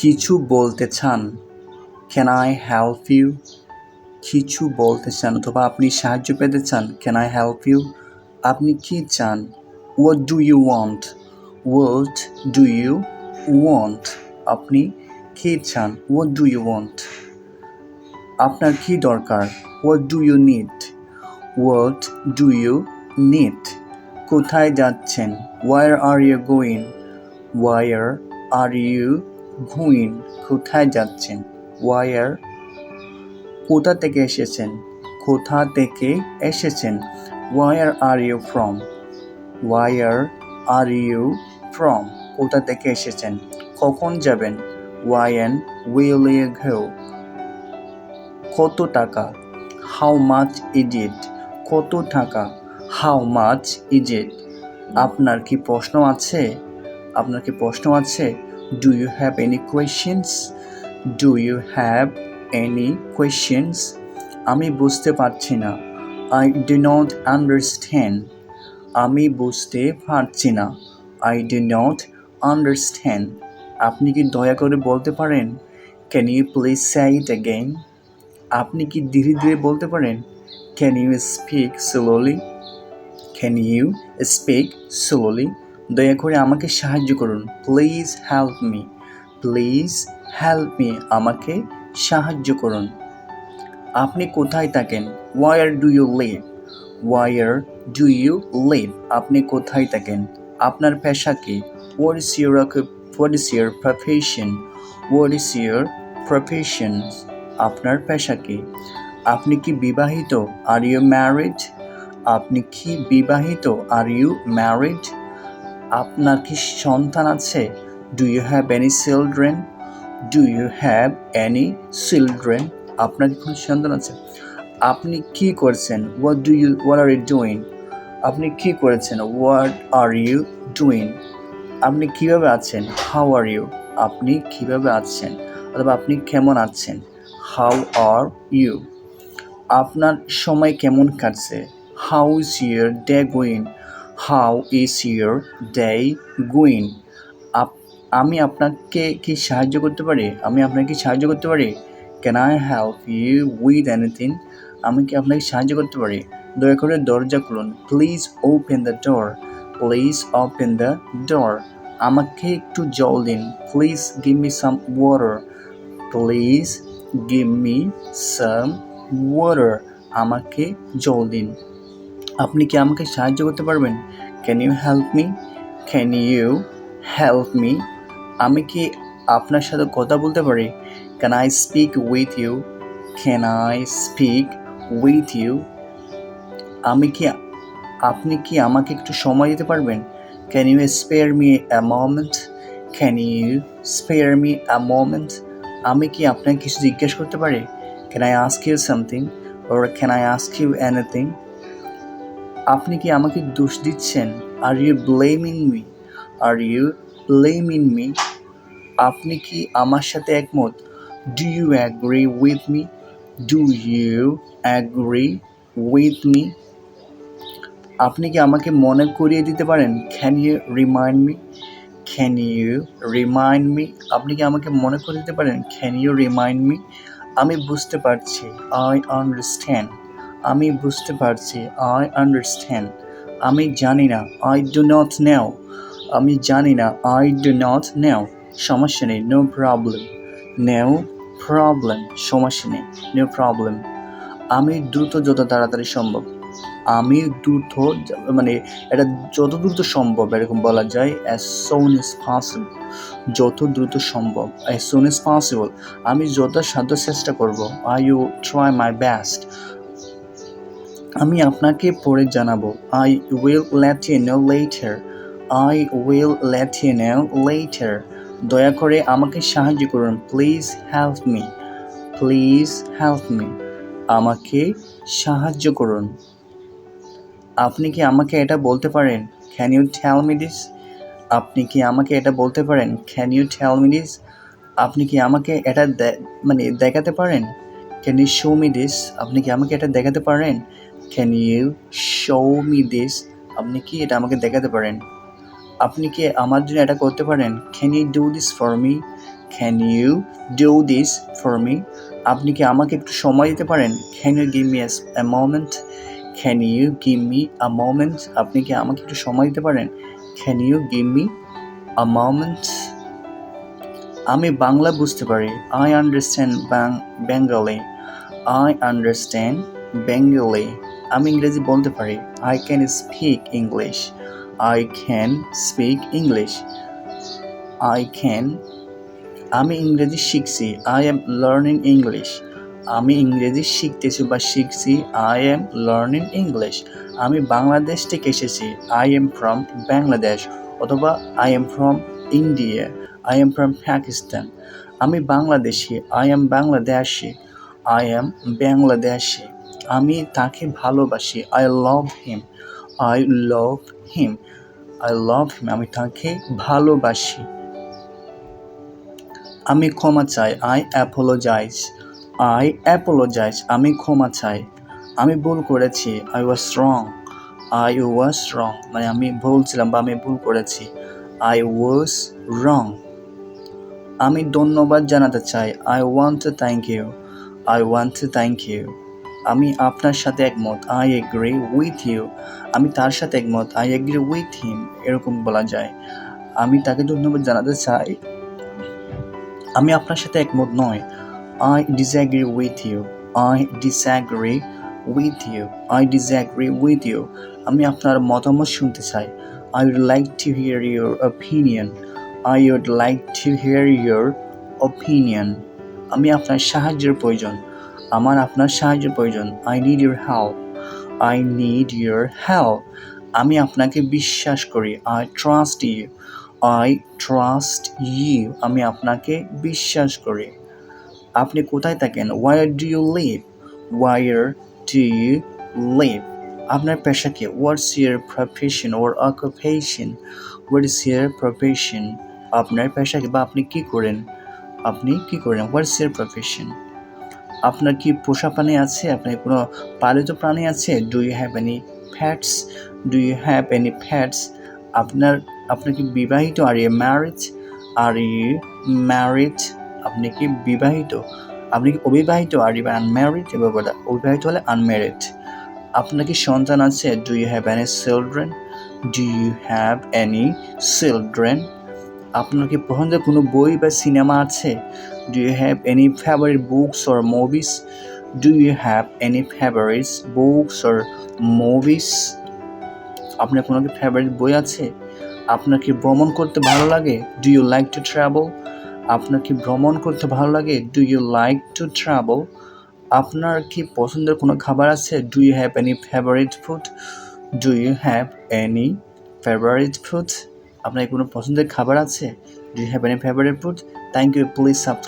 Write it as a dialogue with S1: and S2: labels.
S1: কিছু বলতে চান? ক্যান আই হেল্প ইউ কিছু বলতে চান অথবা আপনি সাহায্য পেতে চান? ক্যান আই হেল্প ইউ আপনি কি চান? What do you want what do you want আপনি কি চান? হোয়াট ডু ইউ ওয়ান্ট আপনার কি দরকার? What do you need what do you need কোথায় যাচ্ছেন? Where are you going where are you going কোথায় যাচ্ছেন? ওয়ার কোথা থেকে এসেছেন? কোথা থেকে এসেছেন? Where are you from? Where are you from? কোথা থেকে এসেছেন? কখন যাবেন? When will you go. কত টাকা? How much is it? কত টাকা? How much is it? আপনার কি প্রশ্ন আছে? আপনার কি প্রশ্ন আছে? Do you have any questions do you have any questions আমি বুঝতে পারছি না। আই ডু নট আন্ডারস্ট্যান্ড আমি বুঝতে পারছি না। আই ডু নট আন্ডারস্ট্যান্ড আপনি কি দয়া করে বলতে পারেন? Can you please say it again আপনি কি ধীরে ধীরে বলতে পারেন? Can you speak slowly can you speak slowly দয়া করে আমাকে সাহায্য করুন। Please help me please help me আমাকে সাহায্য করুন। আপনি কোথায় থাকেন? Where do you live where do you live আপনি কোথায় থাকেন? আপনার পেশা কি? What is your what is your profession what is your profession আপনার পেশা কি? আপনি কি বিবাহিত? আর ইউ ম্যারিড আপনি কি বিবাহিত? আর ইউ ম্যারিড আপনার কি সন্তান আছে? Do you have any children do you have any children আপনার কি কোনো সন্তান আছে? আপনি কি করছেন? What do you what are you doing আপনি কি করেছেন? হোয়াট আর ইউ ডুইং আপনি কীভাবে আছেন? হাউ আর ইউ আপনি কীভাবে আছেন? অথবা আপনি কেমন আছেন? হাউ আর ইউ আপনার সময় কেমন কাটছে? How is your day going how is your day going আমি আপনাকে কি সাহায্য করতে পারি? আমি আপনাকে কি সাহায্য করতে পারি? Can I help you with anything আমি কি আপনাকে সাহায্য করতে পারি? দয়া করে দরজা খুলুন। Please open the door please open the door আমাকে একটু জল দিন। Please give me some water please give me some water আমাকে জল দিন। আপনি কি আমাকে সাহায্য করতে পারবেন? Can you help me can you help me আমি কি আপনার সাথে কথা বলতে পারি? Can I speak with you can I speak with you আমি কি, আপনি কি আমাকে একটু সময় দিতে পারবেন? Can you spare me a moment can you spare me a moment আমি কি আপনাকে কিছু জিজ্ঞেস করতে পারি? Can I ask you something or can I ask you anything আপনি কি আমাকে দোষ দিচ্ছেন? Are you blaming me are you blaming me আপনি কি আমার সাথে একমত? Do you agree with me do you agree with me আপনি কি আমাকে মনে করিয়ে দিতে পারেন? Can you remind me can you remind me আপনি কি আমাকে মনে করে দিতে পারেন? ক্যান ইউ রিমাইন্ড মি আমি বুঝতে পারছি। আই আন্ডারস্ট্যান্ড আমি বুঝতে পারছি আই আন্ডারস্ট্যান্ড আমি জানি না আই ডু নট নেও আমি জানি না আই ডু নট নেও সমস্যা নেই নো প্রবলেম নেও প্রবলেম সমস্যা নেই নো প্রবলেম আমি দ্রুত যত তাড়াতাড়ি সম্ভব। আমি দ্রুত মানে এটা যত দ্রুত সম্ভব, এরকম বলা যায় অ্যাজ সোন ইজ পসিবল যত দ্রুত সম্ভব অ্যাজ সোন ইজ পসিবল আমি যত সাধ্য চেষ্টা করব। I you try my best আমি আপনাকে পরে জানাব। I will let you know later I will let you know later দয়া করে আমাকে সাহায্য করুন। Please help me please help me আমাকে সাহায্য করুন। আপনি কি আমাকে এটা বলতে পারেন? Can you tell me this আপনি কি আমাকে এটা বলতে পারেন? Can you tell me this আপনি কি আমাকে এটা মানে দেখাতে পারেন? Can you show me this আপনি কি আমাকে এটা দেখাতে পারেন? Can you show me this আপনি কি এটা আমাকে দেখাতে পারেন? আপনি কি আমার জন্য এটা করতে পারেন? Can you do this for me can you do this for me আপনি কি আমাকে একটু সময় দিতে পারেন? Can you give me a moment can you give me a moment আপনি কি আমাকে একটু সময় দিতে পারেন? Can you give me a moment আমি বাংলা বুঝতে পারি। I understand Bengali I understand Bengali আমি ইংরেজি বলতে পারি। I can speak English I can speak English I can আমি ইংরেজি শিখছি। আই এম লার্নিং ইংলিশ আমি ইংরেজি শিখতেছি বা শিখছি। আই এম লার্নিং ইংলিশ আমি বাংলাদেশ থেকে এসেছি। আই এম ফ্রম বাংলাদেশ অথবা I am from India I am from Pakistan আমি Bangladeshi. I am Bangladeshi I am Bangladeshi আমি তাকে ভালোবাসি। I love him I love him I love him আমি তাকে ভালোবাসি। আমি ক্ষমা চাই। আই অ্যাপোলোজাইজ আই অ্যাপোলোজাইজ আমি ক্ষমা চাই। আমি ভুল করেছি। I was wrong I was রং মানে আমি ভুল ছিলাম বা আমি ভুল করেছি। আই ওয়াজ রং আমি ধন্যবাদ জানাতে চাই। I want to thank you I want to thank you আমি আপনার সাথে একমত আই এগ্রি উইথ ইউ আমি তার সাথে একমত আই এগ্রি উইথ হিম এরকম বলা যায়। আমি তাকে ধন্যবাদ জানাতে চাই। আমি আপনার সাথে একমত নয়। I disagree with you I disagree with you I disagree with you আমি আপনার মতামত শুনতে চাই। I would like to hear your opinion I would like to hear your opinion আমি আপনার সাহায্যের প্রয়োজন। আমার আপনার সাহায্যের প্রয়োজন। I need your help I need your help আমি আপনাকে বিশ্বাস করি। I trust you I trust you আমি আপনাকে বিশ্বাস করি। আপনি কোথায় থাকেন? Where do you live where do you live আপনার পেশা কি? What's your profession or occupation what is your profession আপনার পেশা কি বা আপনি কি করেন? আপনি কি করেন? হোয়াটস ইয়ার প্রফেশন আপনার কি পোষা প্রাণী আছে? আপনার কোনো পালিত প্রাণী আছে? Do you have any pets do you have any pets আপনার আপনার কি বিবাহিত? Are you married are you married আপনি কি বিবাহিত? আপনি কি অবিবাহিত? আর ইউ আনম্যারিড এবার অবিবাহিত হলে আনম্যারিড আপনার কি সন্তান আছে? Do you have any children do you have any children আপনার কি পছন্দের কোনো বই বা সিনেমা আছে? Do you have any favourite books or movies do you have any favourite books or movies আপনার কোনো কি ফেভারিট বই আছে? আপনার কি ভ্রমণ করতে ভালো লাগে? Do you like to travel আপনার কি ভ্রমণ করতে ভালো লাগে? Do you like to travel আপনার কি পছন্দের কোনো খাবার আছে? Do you have any favourite food do you have any favourite food আপনার কোনো পছন্দের খাবার আছে? Do have any favourite food thank you please subscribe